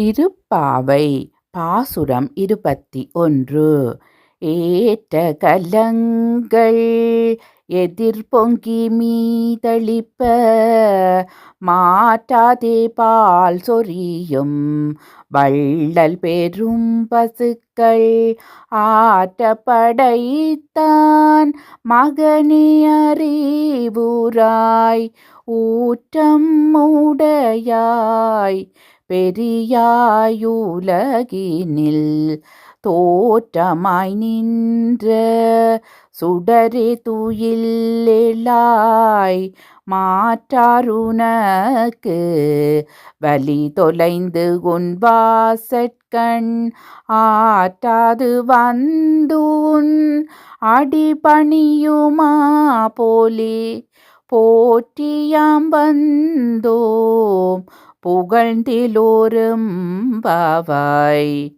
திருப்பாவை பாசுரம் இருபத்தி ஒன்று. ஏற்ற கலங்கள் எதிர்பொங்கி மீதளிப்ப மாற்றாதே பால் சொரியும் வள்ளல் பெரும் பசுக்கள். ஆட்டப்படைத்தான் மகனே அறிவுராய் ஊற்றம் உடையாய் பெரியாயுலகினில் தோற்றமாய் நின்ற சுடரே துயிலெழாய் மாற்றாருனக்கு வலி தொலைந்து உன் வாசற்கண் ஆற்றாது வந்துன் அடிபணியுமா போலே? போற்றியாம் வந்தோம் புகழ்ந்திலோரும் பாவாய்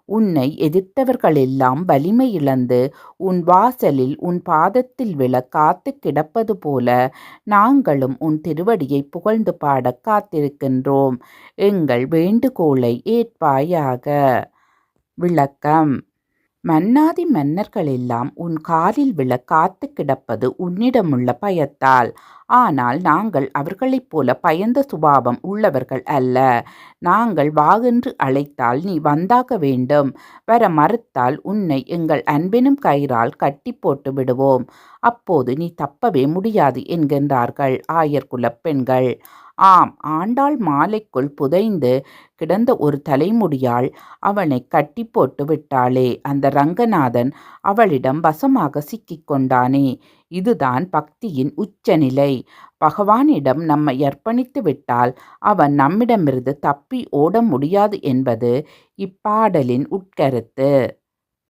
உன்னை எதிர்த்தவர்களெல்லாம் வலிமை இழந்து உன் வாசலில் உன் பாதத்தில் விழ காத்து கிடப்பது போல நாங்களும் உன் திருவடியை புகழ்ந்து பாடக் காத்திருக்கின்றோம். எங்கள் வேண்டுகோளை ஏற்பாயாக. விளக்கம். மன்னாதி மன்னர்களெல்லாம் உன் காலில் விழ காத்து கிடப்பது உன்னிடமுள்ள பயத்தால். ஆனால் நாங்கள் அவர்களைப் போல பயந்த சுபாவம் உள்ளவர்கள் அல்ல. நாங்கள் வாகென்று அழைத்தால் நீ வந்தாக வேண்டும். வர மறுத்தால் உன்னை எங்கள் அன்பினும் கயிறால் கட்டி போட்டு விடுவோம். அப்போது நீ தப்பவே முடியாது என்கின்றார்கள் ஆயர்குலப் பெண்கள். ஆம் ஆண்டாள் மாலைக்குள் புதைந்து கிடந்த ஒரு தலைமுடியால் அவனை கட்டி போட்டு விட்டாளே. அந்த ரங்கநாதன் அவளிடம் வசமாக சிக்கிக் கொண்டானே. இதுதான் பக்தியின் உச்சநிலை. பகவானிடம் நம்மை அர்ப்பணித்து விட்டால் அவன் நம்மிடமிருந்து தப்பி ஓட முடியாது என்பது இப்பாடலின் உட்கருத்து.